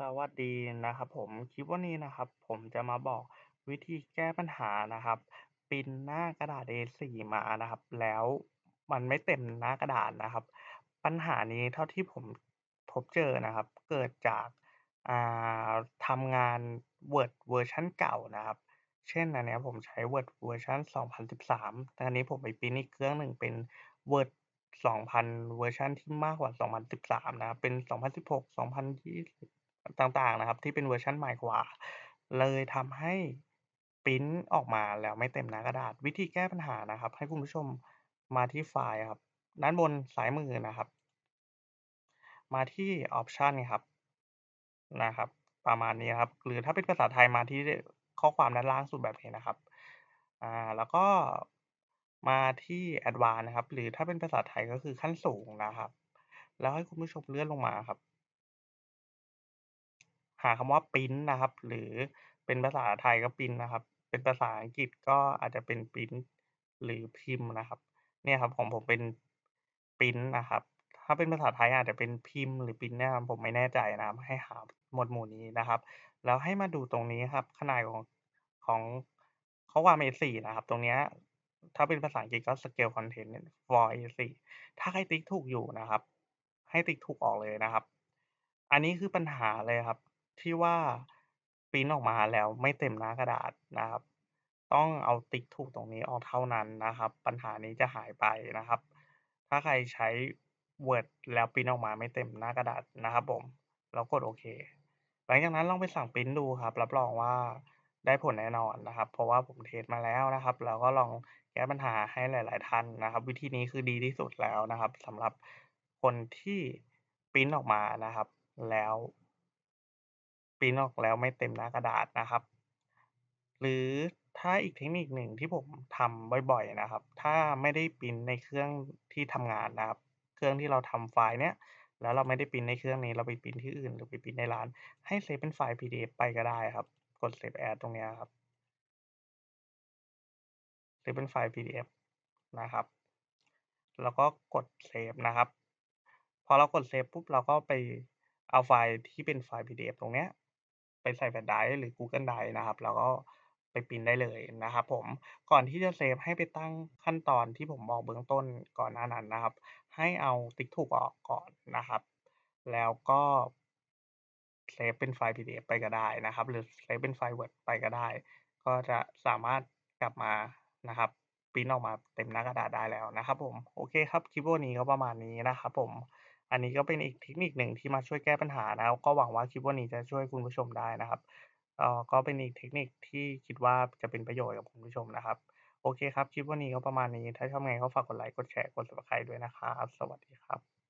สวัสดีนะครับผม คลิปวันนี้นะครับ ผมจะมาบอกวิธีแก้ปัญหานะครับปรินหน้ากระดาษ A4 มานะครับ แล้วมันไม่เต็มหน้ากระดาษนะครับ ปัญหานี้เท่าที่ผมพบเจอนะครับ เกิดจากอ่าทำงาน Word เวอร์ชันเก่านะครับ เช่นอันนี้ผมใช้ Word เวอร์ชัน2013แต่อันนี้ผมไปปรินอีกเครื่องหนึ่งเป็น Word 2000 เวอร์ชันที่มากกว่า 2013 นะครับ เป็น 2016 2020 ต่างๆนะครับ ที่เป็นเวอร์ชันใหม่กว่า เลยทำให้พรินต์ออกมาแล้วไม่เต็มหน้ากระดาษ วิธีแก้ปัญหานะครับ ให้คุณผู้ชมมาที่ไฟล์ครับ ด้านบนซ้ายมือนะครับ มาที่ออปชันครับนะครับ ประมาณนี้ครับ หรือถ้าเป็นภาษาไทยมาที่ข้อความด้านล่างสุดแบบนี้นะครับอ่าแล้วก็มาที่ Advanced นะครับ หรือถ้าเป็นภาษาไทยก็คือขั้นสูงนะครับ แล้วให้คุณผู้ชมเลื่อนลงมาครับ หาคำว่าพรินต์นะครับ หรือเป็นภาษาไทยก็พรินต์นะครับ เป็นภาษาอังกฤษก็อาจจะเป็นพรินต์หรือพิมพ์นะครับ เนี่ยครับของผมเป็นพรินต์นะครับ ถ้าเป็นภาษาไทยอาจจะเป็นพิมพ์หรือพรินต์นะครับผมไม่แน่ใจนะครับให้หาหมวดหมู่นี้นะครับ แล้วให้มาดูตรงนี้ครับ ขนาดของของข้อความ A4 นะครับ ตรงเนี้ยถ้าเป็นภาษาอังกฤษก็ scale content for A4 ถ้าใครติ๊กถูกอยู่นะครับ ให้ติ๊กถูกออกเลยนะครับ อันนี้คือปัญหาเลยครับ ที่ว่าพรินต์ออกมาแล้วไม่เต็มหน้ากระดาษนะครับ ต้องเอาติ๊กถูกตรงนี้ออกเท่านั้นนะครับ ปัญหานี้จะหายไปนะครับ ถ้าใครใช้ Word แล้วพรินต์ออกมาไม่เต็มหน้ากระดาษนะครับผมแล้วกดโอเค หลังจากนั้นลองไปสั่งพรินต์ดูครับ รับรองว่าได้ผลแน่นอนนะครับ เพราะว่าผมเทสต์มาแล้วนะครับ แล้วก็ลองแก้ปัญหาให้หลาย ๆ ท่านนะครับ วิธีนี้คือดีที่สุดแล้วนะครับสำหรับคนที่พรินต์ออกมานะครับ แล้ว พรินออกแล้วไม่เต็มหน้ากระดาษนะครับ หรือถ้าอีกเทคนิคหนึ่งที่ผมทำบ่อยๆนะครับ ถ้าไม่ได้พรินในเครื่องที่ทำงานนะครับ เครื่องที่เราทำไฟล์เนี้ยแล้วเราไม่ได้พรินในเครื่องนี้เราไปพรินที่อื่น หรือไปพรินในร้าน ให้เซฟเป็นไฟล์ PDF ไปก็ได้ครับ กด Save As ตรงเนี้ยครับเซฟเป็นไฟล์ PDF นะครับ แล้วก็กดเซฟนะครับ พอเรากดเซฟปุ๊บเราก็ไปเอาไฟล์ที่เป็นไฟล์ PDF ตรงเนี้ย ไปใส่แฟลชไดรฟ์หรือ Google Drive นะครับ แล้วก็ไปพรินต์ได้เลยนะครับผมก่อนที่จะเซฟให้ไปตั้งขั้นตอนที่ผมบอกเบื้องต้นก่อนหน้านั้นนะครับ ให้เอาติ๊กถูกออกก่อนนะครับ แล้วก็เซฟเป็นไฟล์ PDF ไปก็ได้นะครับ หรือเซฟเป็นไฟล์ Word ไปก็ได้ ก็จะสามารถกลับมานะครับพรินต์ออกมาเต็มหน้ากระดาษได้แล้วนะครับผมโอเคครับคลิปวันนี้ก็ประมาณนี้นะครับผม อันนี้ก็เป็นอีกเทคนิคหนึ่งที่มาช่วยแก้ปัญหานะก็หวังว่าคลิปวันนี้จะช่วยคุณผู้ชมได้นะครับเอ่อก็เป็นอีกเทคนิคที่คิดว่าจะเป็นประโยชน์กับคุณผู้ชมนะครับ โอเคครับ คลิปวันนี้ก็ประมาณนี้ ถ้าชอบยังไงก็ฝากกดไลค์ กดแชร์ กด Subscribe ด้วยนะครับ สวัสดีครับ